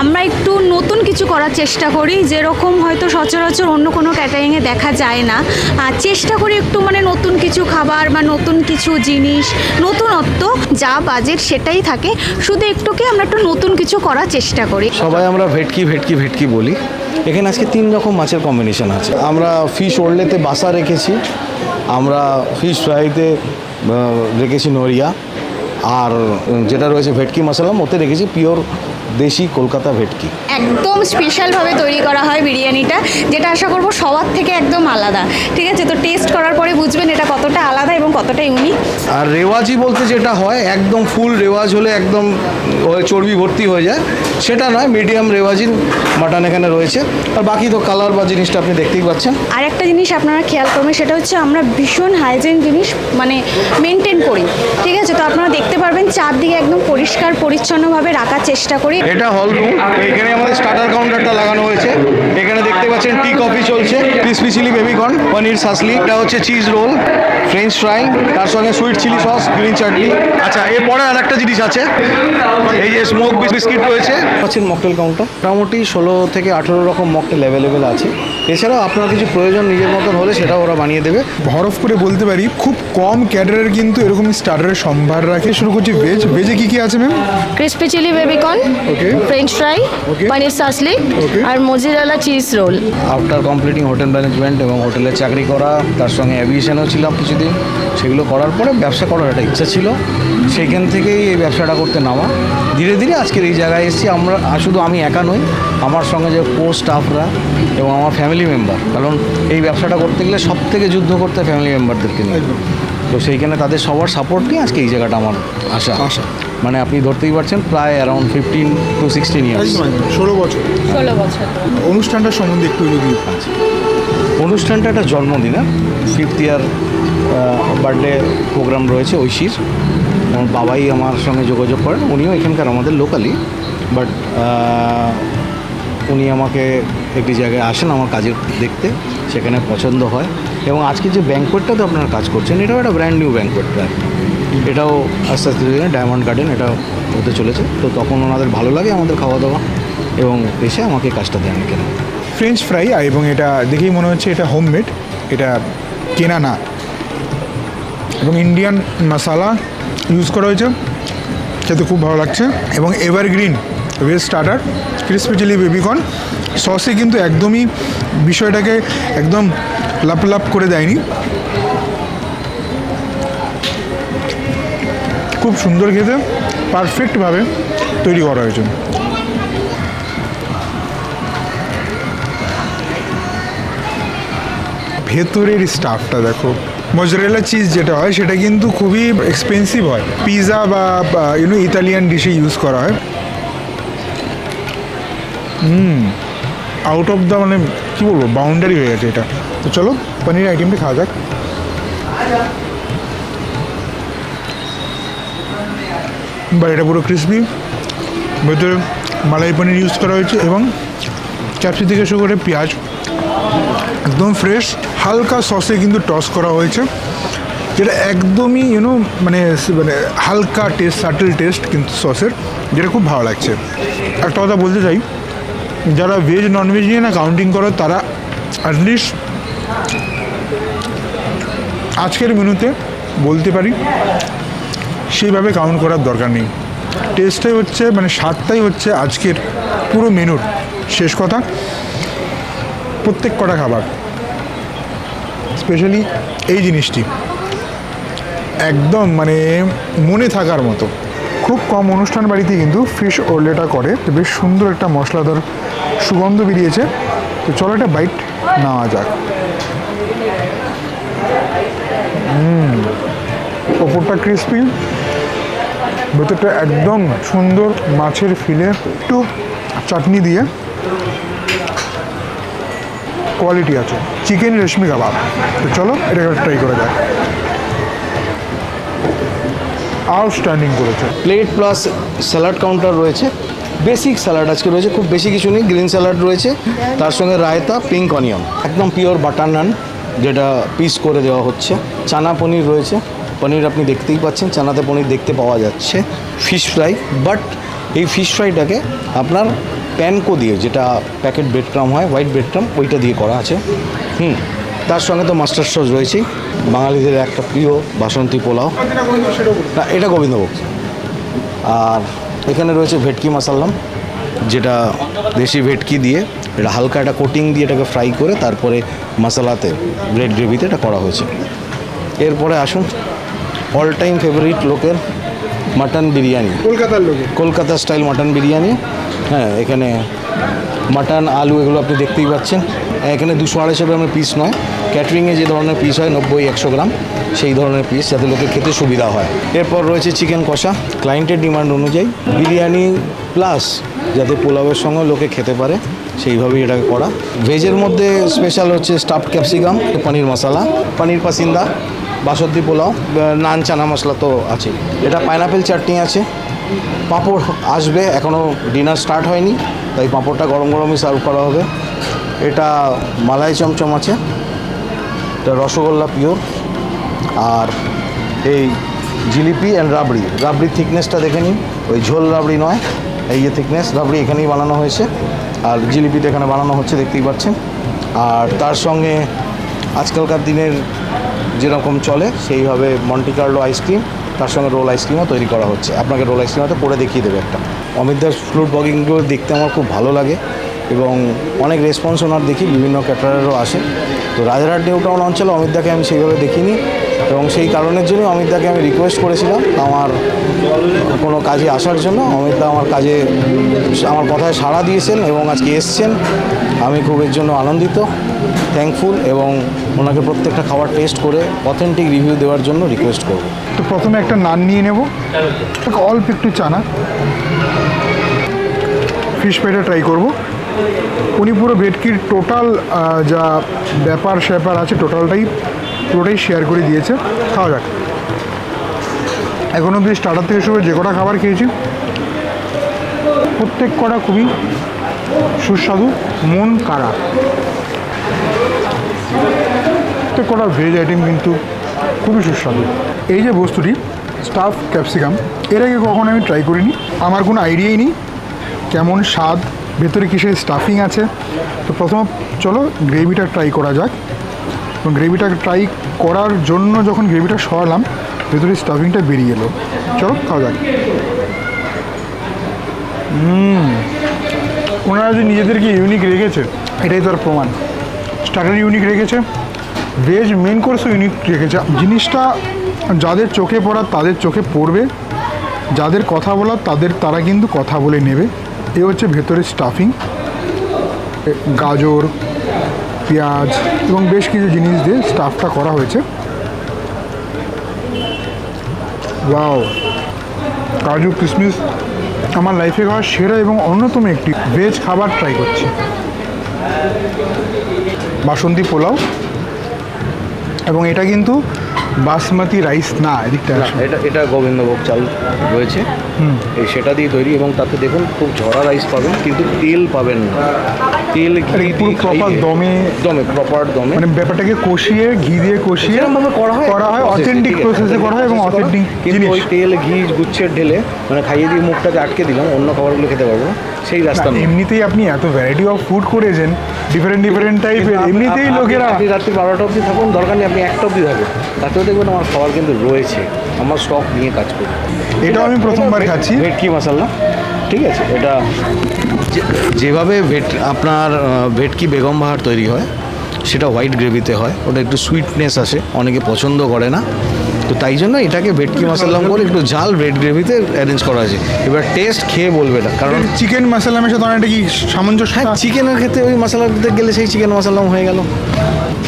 আমরা একটু নতুন কিছু করার চেষ্টা করি, যেরকম হয়তো সচরাচর অন্য কোনো ক্যাটারিংয়ে দেখা যায় না। চেষ্টা করি একটু মানে নতুন কিছু খাবার বা নতুন কিছু জিনিস, নতুনত্ব যা বাজেট সেটাই থাকে, শুধু একটুকে আমরা একটু নতুন কিছু করার চেষ্টা করি। সবাই আমরা ভেটকি ভেটকি ভেটকি বলি। এখানে আজকে তিন রকম মাছের কম্বিনেশন আছে। আমরা ফিশ ওরলেতে বাসা রেখেছি, আমরা ফিশ ফ্রাইতে রেখেছি নড়িয়া। আর উম, যেটা রয়েছে ভেটকি মশলা ওতে রেখেছি পিওর দেশি কলকাতা ভেটকি। একদম স্পেশালভাবে তৈরি করা হয় বিরিয়ানিটা যেটা আশা করব সবার থেকে একদম আলাদা। ঠিক আছে? তো টেস্ট করার পরে বুঝবেন এটা কতটা আলাদা এবং কতটা ইউনিক আর রেওয়াজি বলতে যেটা হয় একদম ফুল রেওয়াজ হলে একদম চর্বি ভর্তি হয়ে যায়। সেটা নয় মিডিয়াম রেওয়াজি মাটন এখানে রয়েছে। আর বাকি তো কালার বা জিনিসটা আপনি দেখতেই পাচ্ছেন। আর একটা জিনিস আপনারা খেয়াল করবেন সেটা হচ্ছে আমরা ভীষণ হাইজিন জিনিস মানে মেনটেন করি। ঠিক আছে? তো আপনারা দেখতে পারবেন চারদিকে একদম পরিষ্কার পরিচ্ছন্নভাবে রাখার চেষ্টা করি। এটা হল রুম এখানে আমাদের স্টার্টার কাউন্টারটা লাগানো হয়েছে। এখানে দেখতে পাচ্ছেন টি কফি চলছে। Crispy chilli baby corn paneer shashlik এটা হচ্ছে চিজ রোল ফ্রেঞ্চ ফ্রাই তার সঙ্গে sweet chilli sauce green chutney আচ্ছা এরপরে আর একটা জিনিস আছে। এই যে স্মোক বিস্কিট রয়েছে। পাচ্ছেন মকটেল কাউন্টার মোটামুটি ষোলো থেকে আঠেরো রকম মকটেল অ্যাভেলেবেল আছে। এছাড়াও আপনার কিছু প্রয়োজন নিজের মতন হলে সেটাও ওরা বানিয়ে দেবে। হরফ করে বলতে পারি খুব কম ক্যাটারের কিন্তু এরকম স্টার্টারের সম্ভার রাখে। শুরু করছি ভেজ ভেজে কি কি আছে ma'am crispy chilli baby corn okay French fry Okay. Paneer shashlik Okay. আর mozzarella cheese roll. After completing hotel management এবং হোটেলে চাকরি করা তার সঙ্গে অ্যাভিয়েশনেও ছিলাম কিছুদিন। সেগুলো করার পরে ব্যবসা করার একটা ইচ্ছা ছিল। সেইখান থেকেই এই ব্যবসাটা করতে নামা। ধীরে ধীরে আজকের এই জায়গায় এসেছি। আমরা শুধু আমি একা নই আমার সঙ্গে যে কো স্টাফরা এবং আমার ফ্যামিলি মেম্বার কারণ এই ব্যবসাটা করতে গেলে সব থেকে যুদ্ধ করতে ফ্যামিলি মেম্বারদেরকে নিয়ে তো সেইখানে তাদের সবার সাপোর্ট নিয়ে আজকে এই জায়গাটা আমার আশা। আশা। মানে আপনি ধরতেই পারছেন প্রায় around fifteen to sixteen years ষোলো বছর। ষোলো বছর। অনুষ্ঠানটা সম্বন্ধে একটু যদি অনুষ্ঠানটা একটা জন্মদিন ফিফথ ইয়ার বার্থডে প্রোগ্রাম রয়েছে ঐশীর। আমার বাবাই আমার সঙ্গে যোগাযোগ করেন উনিও এখানকার আমাদের লোকালি বাট উনি আমাকে একটি জায়গায় আসেন আমার কাজের দেখতে সেখানে পছন্দ হয়। এবং আজকে যে ব্যাঙ্কোয়েটটাতে আপনারা কাজ করছেন এটাও একটা ব্র্যান্ড নিউ ব্যাঙ্কোয়েট প্রায়। এটাও আস্তে আস্তে ডায়মন্ড গার্ডেন এটা হতে চলেছে। তো তখন ওনাদের ভালো লাগে আমাদের খাওয়া দাওয়া এবং এসে আমাকে কাজটা দেন কেন ফ্রেঞ্চ ফ্রাই এবং এটা দেখেই মনে হচ্ছে এটা হোমমেড এটা কেনা না। এবং ইন্ডিয়ান মশালা ইউজ করা হয়েছে, খেতে খুব ভালো লাগছে। এবং evergreen veg starter crispy chilli baby corn সসে কিন্তু একদমই বিষয়টাকে একদম লাপ লাপ করে দেয়নি। খুব সুন্দর খেতে পারফেক্টভাবে তৈরি করা হয়েছে। ভেতরের স্টাফটা দেখো মজরেলা চিজ যেটা হয়, সেটা কিন্তু খুবই এক্সপেন্সিভ হয়। পিৎজা বা ইউনো ইতালিয়ান ডিশে ইউজ করা হয়। হুম আউট অফ দ্য মানে কী বলব বাউন্ডারি হয়ে গেছে এটা। তো চলো, পনির আইটেমটা খাওয়া যাক। বা এটা পুরো ক্রিসপি ভেতরে মালাই পনির ইউজ করা হয়েছে এবং ক্যাপসি থেকে শুরু করে পেঁয়াজ। একদম ফ্রেশ হালকা সসে কিন্তু টস করা হয়েছে। যেটা একদমই ইউনো মানে মানে হালকা টেস্ট সাটেল টেস্ট কিন্তু সসের যেটা খুব ভালো লাগছে। একটা কথা বলতে চাই, যারা ভেজ ননভেজ নিয়ে না কাউন্টিং করো, তারা অ্যাটলিস্ট আজকের মেনুতে বলতে পারি সেইভাবে কাউন্ট করার দরকার নেই। টেস্টটাই হচ্ছে মানে স্বাদটাই হচ্ছে আজকের পুরো মেনুর শেষ কথা। প্রত্যেক কটা খাবার স্পেশালি এই জিনিসটি। একদম মানে মনে থাকার মতো। খুব কম অনুষ্ঠান বাড়িতে কিন্তু ফিশ ওরলেটা করে। বেশ সুন্দর একটা মশলাদার সুগন্ধ বেরিয়েছে। তো চলো একটা বাইট নেওয়া যাক। ওপরটা ক্রিসপি ভেতরটা একদম সুন্দর মাছের ফিলে, একটু চাটনি দিয়ে। কোয়ালিটি আছে। চিকেন রেশমি কাবাব। তো চলো এটা ট্রাই করা যাক। আউটস্ট্যান্ডিং করেছে। প্লেট প্লাস স্যালাড কাউন্টার রয়েছে। বেসিক স্যালাড আজকে রয়েছে, খুব বেশি কিছু নেই গ্রিন স্যালাড রয়েছে। তার সঙ্গে রায়তা পিঙ্ক অনিয়ন একদম পিওর বাটার নান যেটা পিস করে দেওয়া হচ্ছে। চানা পনির রয়েছে। পনির আপনি দেখতেই পাচ্ছেন, চানাতে পনির দেখতে পাওয়া যাচ্ছে ফিশ ফ্রাই বাট এই ফিশ ফ্রাইটাকে আপনার প্যানকো দিয়ে, যেটা প্যাকেট ব্রেড ক্রাম হয় হোয়াইট ব্রেড ক্রাম ওইটা দিয়ে করা আছে। হুম, তার সঙ্গে তো মাস্টার সস রয়েছেই। বাঙালিদের একটা প্রিয় বাসন্তী পোলাও। না, এটা গোবিন্দভোগ। আর এখানে রয়েছে ভেটকি মাসাল্লাম, যেটা দেশি ভেটকি দিয়ে, এটা হালকা একটা কোটিং দিয়ে এটাকে ফ্রাই করে, তারপরে মশলাতে ব্রেড গ্রেভিতে এটা করা হয়েছে। এরপরে আসুন অল টাইম ফেভারিট লোকের মাটন বিরিয়ানি। কলকাতার লোকে? Kolkata style mutton biryani. হ্যাঁ এখানে মাটন আলু এগুলো আপনি দেখতেই পাচ্ছেন। এখানে দুশো আড়াইশো গ্রামের পিস নয়। ক্যাটারিংয়ে যে ধরনের পিস হয় নব্বই একশো গ্রাম সেই ধরনের পিস যাতে লোকের খেতে সুবিধা হয়। এরপর রয়েছে চিকেন কষা। ক্লায়েন্টের ডিমান্ড অনুযায়ী বিরিয়ানি প্লাস যাতে পোলাওয়ের সঙ্গে লোকে খেতে পারে সেইভাবেই এটাকে করা। ভেজের মধ্যে স্পেশাল হচ্ছে স্টাফ ক্যাপসিকাম পনির মশলা পনির পাসিন্দা বাসন্তী পোলাও নান, চানা মশলা তো আছে এটা পাইনাপেল চাটনি আছে। পাঁপড় আসবে এখনও ডিনার স্টার্ট হয়নি, তাই পাঁপড়টা গরম গরমই সার্ভ করা হবে। এটা মালাই চমচম আছে, এটা রসগোল্লা পিওর, আর এই জিলিপি অ্যান্ড রাবড়ি। রাবড়ির থিকনেসটা দেখে নিন, ওই ঝোল রাবড়ি নয়, এই যে থিকনেস রাবড়ি এখানেই বানানো হয়েছে, আর জিলিপিটা এখানে বানানো হচ্ছে, দেখতেই পাচ্ছেন। আর তার সঙ্গে আজকালকার দিনের যেরকম চলে, সেইভাবে মন্টিকার্লো আইসক্রিম তার সঙ্গে রোল আইসক্রিমও তৈরি করা হচ্ছে। আপনাকে রোল আইসক্রিম হয়তো পরে দেখিয়ে দেবে একটা। অমিত দাস ফ্রুট বগিংগুলো দেখতে আমার খুব ভালো লাগে এবং অনেক রেসপন্স ওনার দেখি, বিভিন্ন ক্যাটারারও আসে। তো রাজারহাট নিউ টাউন অঞ্চলে অমিতদাকে আমি সেইভাবে দেখিনি। এবং সেই কারণের জন্য অমিতদাকে আমি রিকোয়েস্ট করেছিলাম আমার কোনো কাজে আসার জন্য। অমিতদা আমার কাজে, আমার কথায় সাড়া দিয়েছেন এবং আজকে এসছেন। আমি খুব এর জন্য আনন্দিত থ্যাঙ্কফুল এবং ওনাকে প্রত্যেকটা খাবার টেস্ট করে অথেন্টিক রিভিউ দেওয়ার জন্য রিকোয়েস্ট করব। তো প্রথমে একটা নান নিয়ে নেব। অল্প একটু চানা। ফিশ ফ্রাইটা ট্রাই করব। উনি পুরো ভেটকির টোটাল যা ব্যাপার স্যাপার আছে টোটালটাই পুরোটাই শেয়ার করে দিয়েছে। খাওয়া যাক। এখন অব্দি স্টার্টার থেকে শুরু যে কটা খাবার খেয়েছি, প্রত্যেক কটা খুবই সুস্বাদু, মন কারা প্রত্যেক কটা ভেজ আইটেম কিন্তু খুবই সুস্বাদু। এই যে বস্তুটি স্টাফ ক্যাপসিকাম এর আগে কখনো আমি ট্রাই করিনি। আমার কোনো আইডিয়াই নেই কেমন স্বাদ, ভেতরে কিসের স্টাফিং আছে। তো প্রথম চলো গ্রেভিটা ট্রাই করা যাক। এবং গ্রেভিটা ট্রাই করার জন্য যখন গ্রেভিটা সরালাম, ভেতরে স্টাফিংটা বেরিয়ে এলো। চলো, খাওয়া যাক। ওনারা যে নিজেদেরকে ইউনিক রেখেছে, এটাই তার প্রমাণ। স্টার্টার ইউনিক রেখেছে ভেজ মেন কোর্সও ইউনিক রেখেছে। জিনিসটা যাদের চোখে পড়া, তাদের চোখে পড়বে। যাদের কথা বলার, তাদের, তারা কিন্তু কথা বলে নেবে। এ হচ্ছে ভেতরে স্টাফিং গাজর পেঁয়াজ এবং বেশ কিছু জিনিস দিয়ে স্টাফটা করা হয়েছে। ওয়াও কাজু কিশমিশ আমার লাইফে খাওয়া সেরা এবং অন্যতম একটি ভেজ খাবার ট্রাই করছি। বাসন্তী পোলাও এবং এটা কিন্তু বাসমতি রাইস না এদিকটা এটা এটা গোবিন্দভোগ চাল রয়েছে। এই সেটা দিয়ে তৈরি এবং তাতে দেখুন খুব ঝরা রাইস পাবেন কিন্তু তেল পাবেন না। তেল ঘি পুরো দিয়ে দমে। দমে প্রপার দমে। মানে ব্যাপারটাকে কষিয়ে ঘি দিয়ে কষিয়ে যেরকমভাবে করা হয়? করা হয় অথেন্টিক প্রসেসে করা হয় এবং অথেন্টিক কিন্তু ওই তেল ঘি গুচ্ছের ঢেলে মানে খাইয়ে দিয়ে মুখটাকে আটকে দিলাম অন্য খাবারগুলো খেতে পারব। সেই রাস্তা এমনিতেই আপনি এত ভ্যারাইটি অফ ফুড করেছেন ডিফারেন্ট ডিফারেন্ট টাইপের এমনিতেই লোকেরা আপনি রাত্রি বারোটা অবধি থাকুন দরকার নেই আপনি একটা অবধি থাকুন। তাতেও দেখবেন আমার খাবার কিন্তু রয়েছে। আমার স্টক নিয়ে কাজ করি এটাও আমি প্রথমবার খাচ্ছি। ভেটকি মশলা। ঠিক আছে, এটা যেভাবে ভেট, আপনার ভেটকি বেগম বাহার তৈরি হয়, সেটা হোয়াইট গ্রেভিতে হয়, ওটা একটু সুইটনেস আসে, অনেকে পছন্দ করে না। তো তাই জন্য এটাকে ভেটকি মশলা করে একটু ঝাল রেড গ্রেভিতে অ্যারেঞ্জ করা আছে। এবার টেস্ট খেয়ে বলবে না কারণ চিকেন মশলামের সাথে অনেকটা কি সামঞ্জস্য হ্যাঁ চিকেনের ক্ষেত্রে ওই মশলা দিতে গেলে সেই চিকেন মশলাম হয়ে গেল।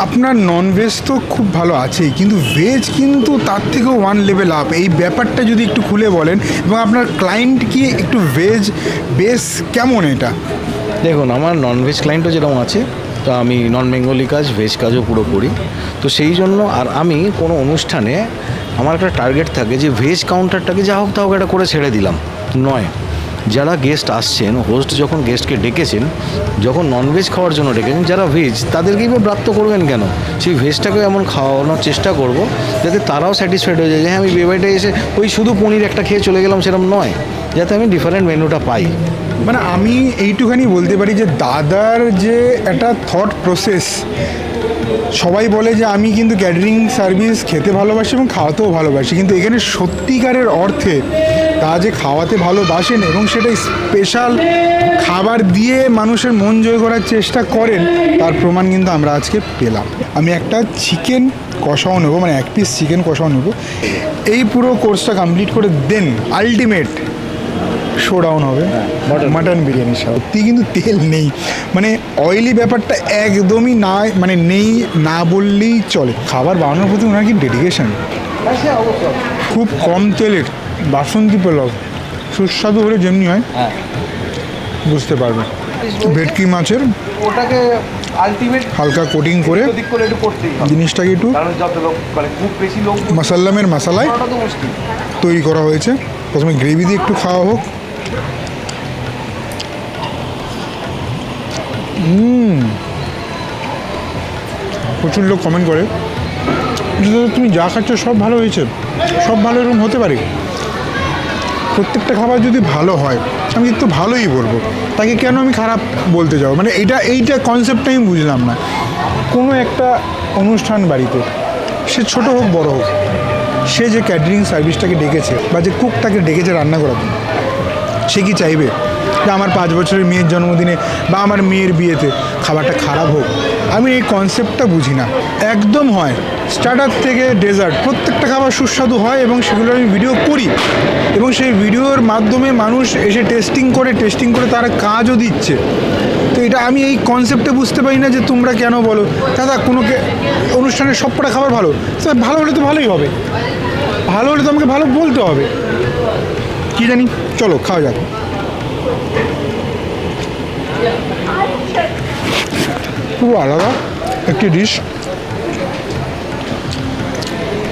আপনার নন ভেজ তো খুব ভালো আছেই কিন্তু ভেজ কিন্তু তার থেকেও ওয়ান লেভেল আপ এই ব্যাপারটা যদি একটু খুলে বলেন এবং আপনার ক্লায়েন্ট কি একটু ভেজ বেস কেমন এটা? দেখুন আমার ননভেজ ক্লায়েন্টও যেরকম আছে তো আমি নন বেঙ্গলি কাজ ভেজ কাজও পুরো করি। তো সেই জন্য আর আমি কোনো অনুষ্ঠানে আমার একটা টার্গেট থাকে যে ভেজ কাউন্টারটাকে যা হোক তা হোক একটা করে ছেড়ে দিলাম। নয়, যারা গেস্ট আসছেন হোস্ট যখন গেস্টকে ডেকেছেন, যখন ননভেজ খাওয়ার জন্য ডেকেছেন, যারা ভেজ তাদেরকেই বা ব্রাত্য করবেন কেন? সেই ভেজটাকেও এমন খাওয়ানোর চেষ্টা করব যাতে তারাও স্যাটিসফাইড হয়ে যায় যে হ্যাঁ আমি বাড়িতে এসে ওই শুধু পনির একটা খেয়ে চলে গেলাম সেরকম নয়, যাতে আমি ডিফারেন্ট মেনুটা পাই। মানে আমি এইটুখানি বলতে পারি যে দাদার যে একটা থট প্রসেস সবাই বলে যে আমি কিন্তু ক্যাটারিং সার্ভিস খেতে ভালোবাসি এবং খাওয়াতেও ভালোবাসি, কিন্তু এখানে সত্যিকারের অর্থে তা যে খাওয়াতে ভালোবাসেন এবং সেটা স্পেশাল খাবার দিয়ে মানুষের মন জয় করার চেষ্টা করেন, তার প্রমাণ কিন্তু আমরা আজকে পেলাম। আমি একটা চিকেন কষাও নেব মানে এক পিস চিকেন কষাও নেব। এই পুরো কোর্সটা কমপ্লিট করে দেন আলটিমেট শো ডাউন হবে মাটন বিরিয়ানি সত্যি কিন্তু তেল নেই। মানে অয়েলি ব্যাপারটা একদমই না মানে নেই না বললেই চলে। খাবার বানানোর প্রতি ওনার কি ডেডিকেশন খুব কম তেলের বাসন্তী পোলাও। সুস্বাদু হলে যেমনি হয় হ্যাঁ। বুঝতে পারবে ভেটকি মাছের ওটাকে আলটিমেট হালকা কোটিং করে জিনিসটাকে একটু লোক মানে মাসাল্লামের মশালায় তৈরি করা হয়েছে। প্রথমে গ্রেভি দিয়ে একটু খাওয়া হোক। প্রচুর লোক কমেন্ট করে। তুমি যা খাচ্ছ সব ভালো হয়েছে। সব ভালো এরকম হতে পারে। প্রত্যেকটা খাবার যদি ভালো হয়, আমি তো ভালোই বলব। তাকে কেন আমি খারাপ বলতে যাব? মানে এটা এইটা কনসেপ্টটা আমি বুঝলাম না। কোনো একটা অনুষ্ঠান বাড়িতে, সে ছোট হোক, বড় হোক, সে যে ক্যাটারিং সার্ভিসটাকে ডেকেছে বা যে কুকটাকে ডেকেছে রান্না করার জন্য সে কি চাইবে? যে আমার পাঁচ বছরের মেয়ের জন্মদিনে বা আমার মেয়ের বিয়েতে খাবারটা খারাপ হোক। আমি এই কনসেপ্টটা বুঝি না। একদম হয়। স্টার্টার থেকে ডেজার্ট প্রত্যেকটা খাবার সুস্বাদু হয় এবং সেগুলো আমি ভিডিও করি। এবং সেই ভিডিওর মাধ্যমে মানুষ এসে টেস্টিং করে টেস্টিং করে তারা কাজও দিচ্ছে। তো এটা আমি এই কনসেপ্টে বুঝতে পারি না যে তোমরা কেন বলো, দাদা, কোনো অনুষ্ঠানের সবকটা খাবার ভালো। ভালো হলে তো ভালোই হবে। ভালো হলে তো আমাকে ভালো বলতে হবে। কি জানি? চলো, খাওয়া যাক। খুব আলাদা একটি ডিশ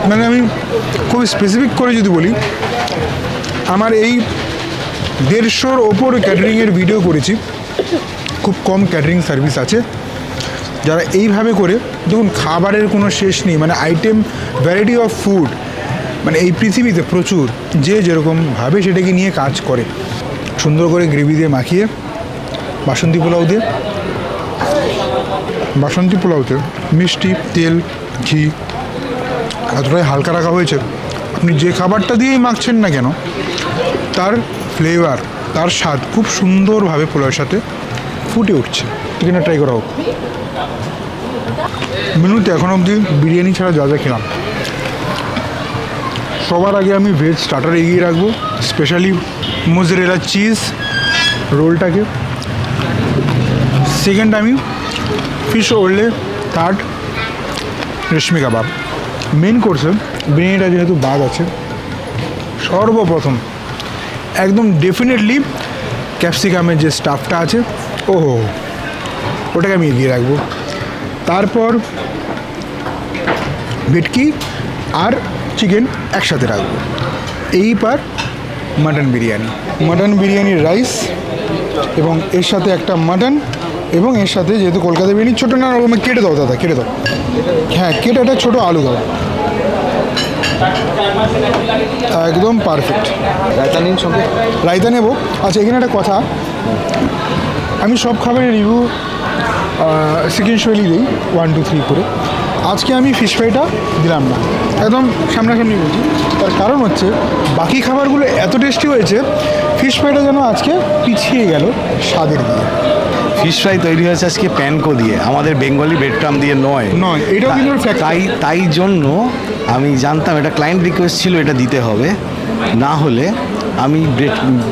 মানে আমি খুব স্পেসিফিক করে যদি বলি, আমার এই দেড়শোর ওপর ক্যাটারিংয়ের ভিডিও করেছি। খুব কম ক্যাটারিং সার্ভিস আছে। যারা এইভাবে করে, দেখুন, খাবারের কোনো শেষ নেই। মানে আইটেম ভ্যারাইটি অফ ফুড মানে এই পৃথিবীতে প্রচুর, যে যেরকম ভাবে সেটাকে নিয়ে কাজ করে। সুন্দর করে গ্রেভি দিয়ে মাখিয়ে, বাসন্তী পোলাও দিয়ে। বাসন্তী পোলাওতে মিষ্টি, তেল, ঘি, এতটাই হালকা রাখা হয়েছে। আপনি যে খাবারটা দিয়েই মাখছেন না কেন, তার ফ্লেভার তার স্বাদ খুব সুন্দরভাবে পোলাওয়ের সাথে ফুটে উঠছে। এখানে ট্রাই করা হোক। মেনুতে এখন অবধি বিরিয়ানি ছাড়া যা যা খেলাম। সবার আগে আমি ভেজ স্টার্টার এগিয়ে রাখব স্পেশালি মোজরেলা চিজ রোলটাকে সেকেন্ড আমি fish orly third reshmi kebab main কোর্সে বিরিয়ানিটা যেহেতু বাদ আছে, সর্বপ্রথম, একদম ডেফিনেটলি ক্যাপসিকামের যে স্টাফটা আছে, ওহো, ওটাকে আমি এগিয়ে রাখব। তারপর ভেটকি আর চিকেন একসাথে রাখব। এই পার মাটন বিরিয়ানি। মাটন বিরিয়ানির রাইস এবং এর সাথে একটা মাটন এবং এর সাথে যেহেতু কলকাতা বিরিয়ানি ছোটো না ওরকম কেটে দাও দাদা কেটে দাও। হ্যাঁ কেটে একটা ছোটো আলু দাও। একদম পারফেক্ট রায়তা নিন সঙ্গে? রায়তা নেব। আচ্ছা এখানে একটা কথা। আমি সব খাবারের রিভিউ সিকেন্সুয়ালি দিই ওয়ান টু থ্রি করে আজকে আমি ফিশ ফ্রাইটা দিলাম না। একদম সামনাসামনি বলছি। তার কারণ হচ্ছে বাকি খাবারগুলো এত টেস্টি হয়েছে ফিশ ফ্রাইটা যেন আজকে পিছিয়ে গেল স্বাদের দিয়ে ফিশ ফ্রাই তৈরি হয়েছে আজকে প্যানকো দিয়ে। আমাদের বেঙ্গলি ব্রেডক্রাম দিয়ে নয়। নয়, এটাও কিন্তু তাই তাই জন্য আমি জানতাম এটা ক্লায়েন্ট রিকোয়েস্ট ছিল এটা দিতে হবে। না হলে আমি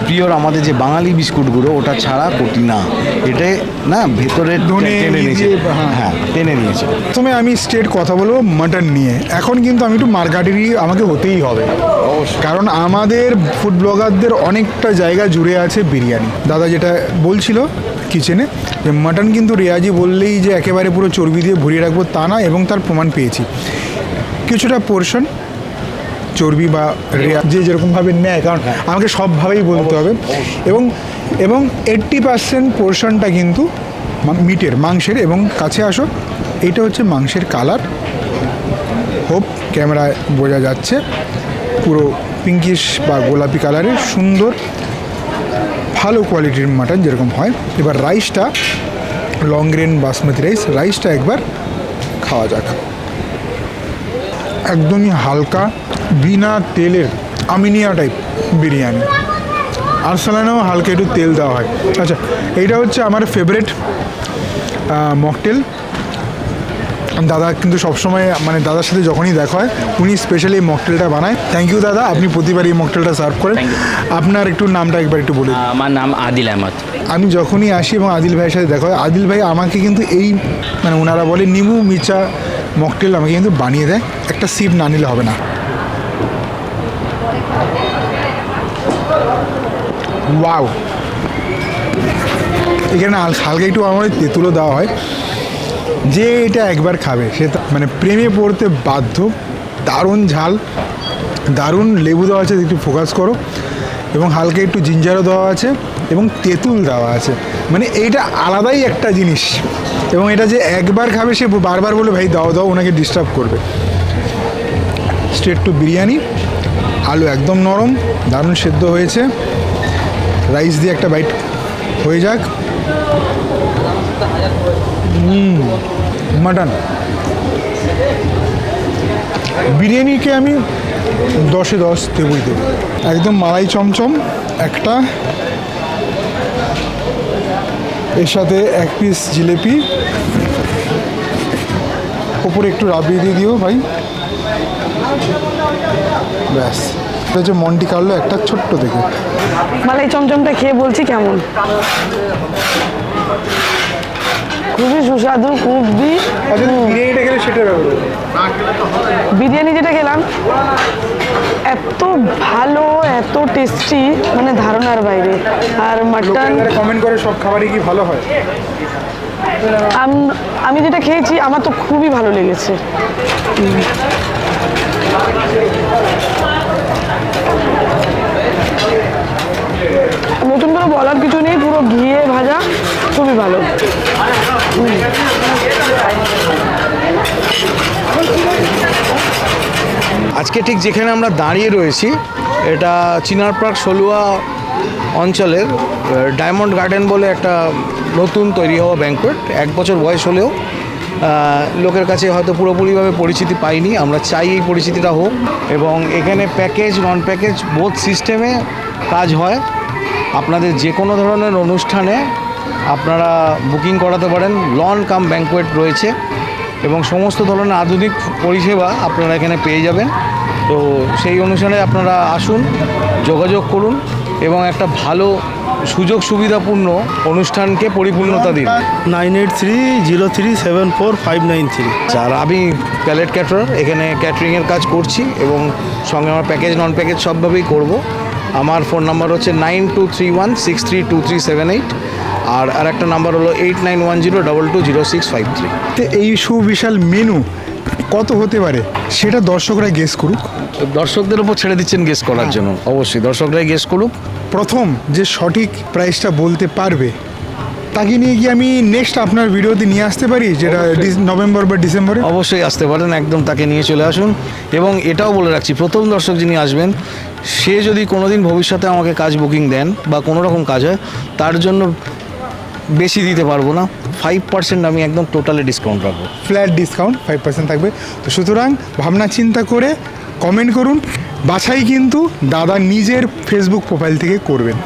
পিওর আমাদের যে বাঙালি বিস্কুটগুলো ওটা ছাড়া করি না। এটা না ভেতরে টেনে নিয়েছে। হ্যাঁ। হ্যাঁ টেনে নিয়েছে। প্রথমে আমি স্টেট কথা বলব মাটন নিয়ে। এখন কিন্তু আমি একটু মার্কাটেরই আমাকে হতেই হবে। কারণ আমাদের ফুড ব্লগারদের অনেকটা জায়গা জুড়ে আছে বিরিয়ানি। দাদা যেটা বলছিল কিচেনে যে মাটন কিন্তু রেয়াজি বললেই যে একেবারে পুরো চর্বি দিয়ে ভরিয়ে রাখব তা না এবং তার প্রমাণ পেয়েছি। কিছুটা পোর্শন চর্বি বা রেয়া যে যেরকমভাবে নেয় কারণ আমাকে সবভাবেই বলতে হবে। এবং এবং এইট্টি পার্সেন্ট পোর্শনটা কিন্তু মিটের মাংসের। এবং কাছে আসো এইটা হচ্ছে মাংসের কালার হোপ ক্যামেরায় বোঝা যাচ্ছে। পুরো পিঙ্কিশ বা গোলাপি কালারের সুন্দর ভালো কোয়ালিটির মাটন যেরকম হয়। এবার রাইসটা লং গ্রেন বাসমতি রাইস রাইসটা একবার খাওয়া যাক। একদমই হালকা বিনা তেলের আমিনিয়া টাইপ বিরিয়ানি। আর সালানেও হালকা একটু তেল দেওয়া হয়। আচ্ছা এইটা হচ্ছে আমার ফেভারেট মকটেল দাদা কিন্তু সবসময় মানে দাদার সাথে যখনই দেখা হয় উনি স্পেশালি এই মকটেলটা বানায়। থ্যাংক ইউ দাদা। আপনি প্রতিবার এই মকটেলটা সার্ভ করেন। আপনার একটু নামটা একবার একটু বলে দিন। আমার নাম আদিল আহমদ। আমি যখনই আসি এবং আদিল ভাইয়ের সাথে দেখা হয় আদিল ভাই আমাকে কিন্তু এই মানে ওনারা বলে নিমু মিচা মকটেল আমাকে কিন্তু বানিয়ে দেয়। একটা সিপ না নিলে হবে না। ওয়াও এখানে হাল- হালকা একটু আমার তেঁতুলো দেওয়া হয়। যে এটা একবার খাবে, সে মানে প্রেমে পড়তে বাধ্য। দারুণ ঝাল, দারুণ লেবু দেওয়া আছে, একটু ফোকাস করো। এবং হালকা একটু জিঞ্জারও দেওয়া আছে, এবং তেঁতুল দেওয়া আছে। মানে এইটা আলাদাই একটা জিনিস। এবং এটা যে একবার খাবে, সে বারবার বলে, ভাই, দাও দাও, ওনাকে ডিস্টার্ব করবে। Straight to biryani. আলু একদম নরম, দারুণ সেদ্ধ হয়েছে। রাইস দিয়ে একটা বাইট হয়ে যাক। মাটন। বিরিয়ানিকে আমি দশে দশ দেবই দেব। একদম মালাই চমচম, একটা। এর সাথে এক পিস জিলেপি। ওপরে একটু রাবড়ি দিয়ে দিও ভাই। ব্যাস। হচ্ছে মন্টি কার্লো একটা ছোট্ট থেকে মালাই চমচমটা খেয়ে বলছি কেমন? খুবই সুস্বাদু খুবই আচ্ছা বিরিয়ানি যেটা খেলাম এত ভালো এত টেস্টি মানে ধারণার বাইরে। আর মাটন কমেন্ট করে সব খাবারই কি ভালো হয়? আমি যেটা খেয়েছি আমার তো খুবই ভালো লেগেছে। নতুন করে বলার কিছু নেই, পুরো ঘিয়ে ভাজা, খুবই ভালো। আজকে ঠিক যেখানে আমরা দাঁড়িয়ে রয়েছি, এটা চিনার পার্ক সলুয়া অঞ্চলের ডায়মন্ড গার্ডেন বলে একটা নতুন তৈরি হওয়া ব্যাঙ্কোয়েট এক বছর বয়স হলেও লোকের কাছে হয়তো পুরোপুরিভাবে পরিচিতি পাইনি। আমরা চাই এই পরিচিতিটা হোক। এবং এখানে প্যাকেজ, নন প্যাকেজ বোথ সিস্টেমে কাজ হয়। আপনাদের যে কোনো ধরনের অনুষ্ঠানে আপনারা বুকিং করাতে পারেন। লন কাম ব্যাঙ্কোয়েট রয়েছে এবং সমস্ত ধরনের আধুনিক পরিষেবা আপনারা এখানে পেয়ে যাবেন। তো সেই অনুসারে আপনারা আসুন যোগাযোগ করুন এবং একটা ভালো সুযোগ সুবিধাপূর্ণ অনুষ্ঠানকে পরিপূর্ণতা দিন। Nine eight three zero three seven four five nine three. আর আমি প্যালেট ক্যাটারার। এখানে ক্যাটারিংয়ের কাজ করছি এবং সঙ্গে আমার প্যাকেজ নন প্যাকেজ সবভাবেই করব। আমার ফোন নাম্বার হচ্ছে nine two three one six three two three seven eight আর আর একটা নাম্বার হলো eight nine one zero double two zero six five three. তো এই সুবিশাল মেনু কত হতে পারে? সেটা দর্শকরাই গেস করুক। দর্শকদের উপর ছেড়ে দিচ্ছেন গেস করার জন্য। অবশ্যই দর্শকরাই গেস করুক। প্রথম যে সঠিক প্রাইসটা বলতে পারবে তাকে নিয়ে কি আমি নেক্সট আপনার ভিডিওতে নিয়ে আসতে পারি যেটা নভেম্বর বা ডিসেম্বরে? অবশ্যই আসতে পারেন একদম তাকে নিয়ে চলে আসুন। এবং এটাও বলে রাখছি প্রথম দর্শক যিনি আসবেন সে যদি কোনোদিন ভবিষ্যতে আমাকে কাজ বুকিং দেন বা কোনো রকম কাজ হয় তার জন্য বেশি দিতে পারব না। ফাইভ পার্সেন্ট আমি একদম টোটালি ডিসকাউন্ট রাখব। ফ্ল্যাট ডিসকাউন্ট ফাইভ পার্সেন্ট থাকবে। তো সুতরাং ভাবনা চিন্তা করে কমেন্ট করুন। বাছাই কিন্তু দাদা নিজের ফেসবুক প্রোফাইল থেকে করবেন।